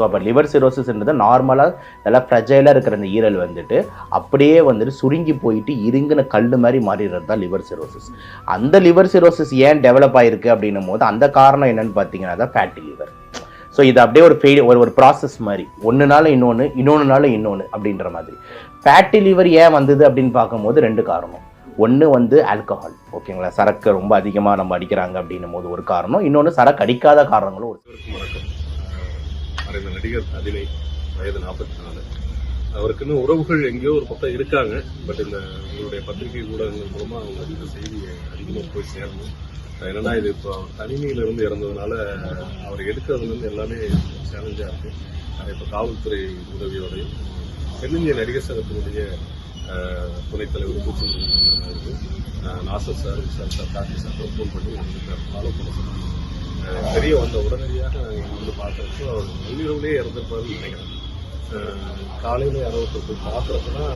So அப்போ liver சிரோசிஸ்ன்றது நார்மலாக நல்லா ஃப்ரெஜைலாக இருக்கிற அந்த ஈரல் வந்துட்டு அப்படியே வந்துட்டு சுருங்கி போயிட்டு இருங்கின கல் மாதிரி மாறிடுறது தான் லிவர் சிரோசிஸ் அந்த லிவர் சிரோசிஸ் ஏன் டெவலப் ஆயிருக்கு அப்படின்னும் போது அந்த காரணம் என்னன்னு பார்த்தீங்கன்னா தான் ஃபேட்டி லிவர் ஸோ இது அப்படியே ஒரு ஃபெயில் ஒரு ஒரு ப்ராசஸ் மாதிரி. ஒன்றுனால இன்னொன்று இன்னொன்றுனால இன்னொன்று அப்படின்ற மாதிரி. ஃபேட்டி லிவர் ஏன் வந்தது அப்படின்னு பார்க்கும்போது ரெண்டு காரணம். ஒன்று வந்து ஆல்கஹால் ஓகேங்களா சரக்கு ரொம்ப அதிகமாக நம்ம அடிக்கிறாங்க அப்படின்னும் போது ஒரு காரணம். இன்னொன்று சரக்கு அடிக்காத காரணங்களும் ஒரு மறைந்த நடிகர் அதினை வயது நாற்பத்தி நாலு. அவருக்குன்னு உறவுகள் எங்கேயோ ஒரு பக்கம் இருக்காங்க. பட் இந்த உங்களுடைய பத்திரிகை ஊடகங்கள் மூலமா அவங்க இந்த செய்தி அதிகமாக போய் சேரணும். என்னன்னா இது இப்போ அவர் தனிமையில இருந்து இறந்ததுனால அவர் எடுக்கிறதுல இருந்து எல்லாமே சேலஞ்சா இருக்கு. இப்போ காவல்துறை உதவியோடையும் தென்னிந்திய நடிகர் சங்கத்தினுடைய ஆஹ், துணைத் தலைவர் பூச்சல் இருக்கு Nassar sir sir sir Karthi sir phone பண்ணி ஃபாலோ பண்ண சொன்னாங்க. தெரிய வந்த உடனடியாக வந்து பார்க்குறப்போ அவர் நள்ளிரவுலேயே இறந்துருப்பாருன்னு நினைக்கிறேன். காலையில் யாரோ ஒருத்தர் போய் பார்க்குறப்ப